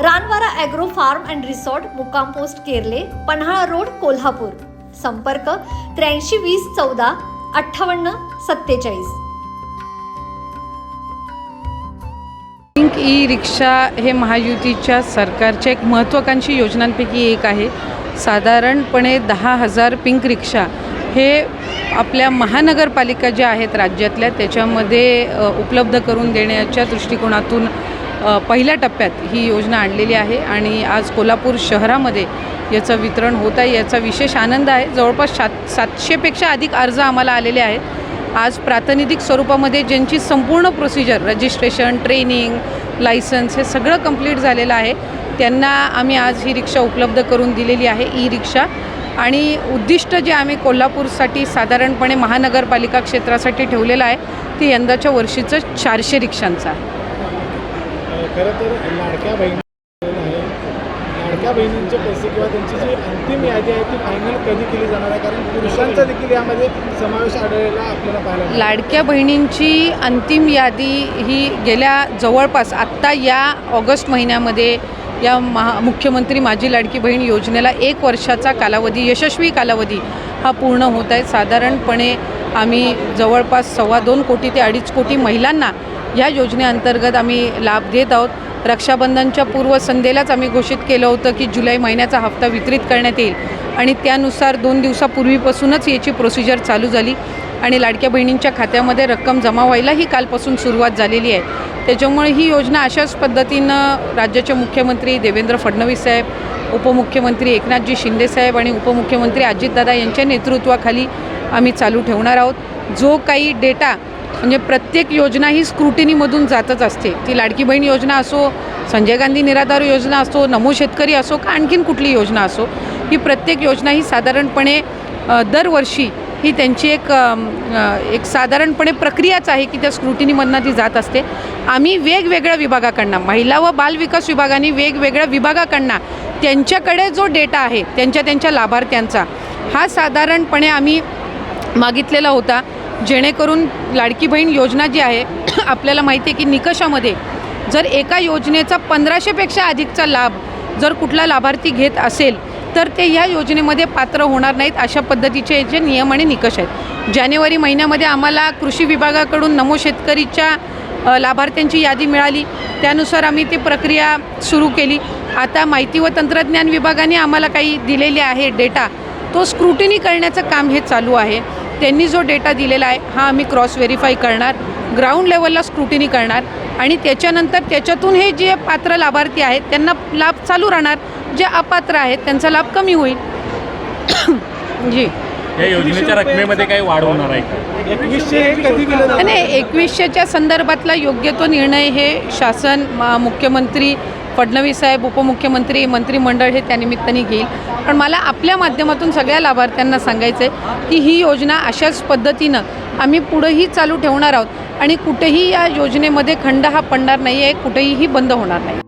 Ranvara agro farm and resort मुक्काम post Kerle Panhala road Kolhapur. संपर्क त्र्याऐंशी वीस चौदा अठ्ठावन्न सत्तेचाळीस. पिंक ई रिक्षा हे महायुतीच्या सरकारच्या एक महत्त्वाकांक्षी योजनांपैकी एक आहे. साधारणपणे दहा हजार पिंक रिक्षा हे आपल्या महानगरपालिका ज्या आहेत राज्यातल्या त्याच्यामध्ये उपलब्ध करून देण्याच्या दृष्टिकोनातून पहिल्या टप्प्यात ही योजना आणलेली आहे आणि आज कोल्हापूर शहरामध्ये याचं वितरण होत आहे. याचा विशेष आनंद आहे. जवळपास सात सातशेपेक्षा अधिक अर्ज आम्हाला आलेले आहेत. आज प्रातिनिधिक स्वरूपामध्ये ज्यांची संपूर्ण प्रोसिजर रजिस्ट्रेशन ट्रेनिंग लायसन्स हे सगळं कंप्लीट झालेलं आहे त्यांना आम्ही आज ही रिक्षा उपलब्ध करून दिलेली आहे ई रिक्षा आणि उद्दिष्ट जे आम्ही कोल्हापूरसाठी साधारणपणे महानगरपालिका क्षेत्रासाठी ठेवलेलं आहे ते यंदाच्या वर्षीचं चारशे रिक्षांचं आहे. खरं तर लाडक्या बहिणी आहे. लाडक्या बहिणींचे पैसे किंवा त्यांची जी अंतिम यादी आहे ती फायनल कधी केली जाणार आहे? कारण पुरुषांचा देखील यामध्ये समावेश आढळलेला आपल्याला पाहायला लाडक्या बहिणींची अंतिम यादी ही गेल्या जवळपास आत्ता या ऑगस्ट महिन्यामध्ये या महा मुख्यमंत्री माझी लाडकी बहीण योजनेला एक वर्षाचा कालावधी यशस्वी कालावधी हा पूर्ण होत आहे. साधारणपणे आम्ही जवळपास सव्वा दोन कोटी ते अडीच कोटी महिलांना या योजनेअंतर्गत आम्ही लाभ देत आहोत. रक्षाबंधनच्या पूर्वसंध्येलाच आम्ही घोषित केलं होतं की जुलै महिन्याचा हप्ता वितरित करण्यात येईल आणि त्यानुसार दोन दिवसापूर्वीपासूनच याची प्रोसिजर चालू झाली आणि लाडक्या बहिणींच्या खात्यामध्ये रक्कम जमा व्हायला ही कालपासून सुरुवात झालेली आहे. त्याच्यामुळे ही योजना अशाच पद्धतीनं राज्याचे मुख्यमंत्री देवेंद्र फडणवीस साहेब उपमुख्यमंत्री एकनाथजी शिंदेसाहेब आणि उपमुख्यमंत्री अजितदादा यांच्या नेतृत्वाखाली आम्ही चालू ठेवणार आहोत. जो काही डेटा म्हणजे प्रत्येक योजना ही स्क्रुटिनीमधून जातच असते. ती लाडकी बहीण योजना असो संजय गांधी निराधार योजना असो नमो शेतकरी असो का आणखीन कुठली योजना असो ही प्रत्येक योजना ही साधारणपणे दरवर्षी ही त्यांची एक एक साधारणपणे प्रक्रियाच आहे की त्या स्क्रुटिनीमधनं ती जात असते. आम्ही वेगवेगळ्या विभागाकडनं महिला व बालविकास विभागाने वेगवेगळ्या विभागाकडनं त्यांच्याकडे जो डेटा आहे त्यांच्या त्यांच्या लाभार्थ्यांचा हा साधारणपणे आम्ही मागितलेला होता. जेणेकरून लाडकी बहीण योजना जी आहे आपल्याला माहिती आहे की निकषामध्ये जर एका योजनेचा पंधराशेपेक्षा अधिकचा लाभ जर कुठला लाभार्थी घेत असेल तर ते ह्या योजनेमध्ये पात्र होणार नाहीत अशा पद्धतीचे जे नियम आणि निकष आहेत. जानेवारी महिन्यामध्ये आम्हाला कृषी विभागाकडून नमो शेतकरीच्या लाभार्थ्यांची यादी मिळाली. त्यानुसार आम्ही ती प्रक्रिया सुरू केली. आता माहिती व तंत्रज्ञान विभागाने आम्हाला काही दिलेले आहे डेटा. तो स्क्रुटिनी करण्याचं काम हे चालू आहे. त्यांनी जो डेटा दिलेला आहे हा आम्ही क्रॉस व्हेरीफाय करणार ग्राउंड लेवलला स्क्रुटिनी करणार आणि त्याच्यानंतर त्याच्यातून हे जे पात्र लाभार्थी आहेत त्यांना लाभ चालू राहणार. जे अपात्र आहेत त्यांचा लाभ कमी होईल. जी. या योजनेच्या रकमेमध्ये काही वाढ होणार आहे का? एकवीसशे हे आणि एकवीसशेच्या संदर्भातला योग्य तो निर्णय हे शासन म- मुख्यमंत्री फडणवीस साहेब उपमुख्यमंत्री मंत्रिमंडळ हे त्यानिमित्ताने घेईल. पण मला आपल्या माध्यमातून सगळ्या लाभार्थ्यांना सांगायचं आहे की ही योजना अशाच पद्धतीनं आम्ही पुढंही चालू ठेवणार आहोत आणि कुठेही या योजनेमध्ये खंड हा पडणार नाही आहे कुठेही बंद होणार नाही.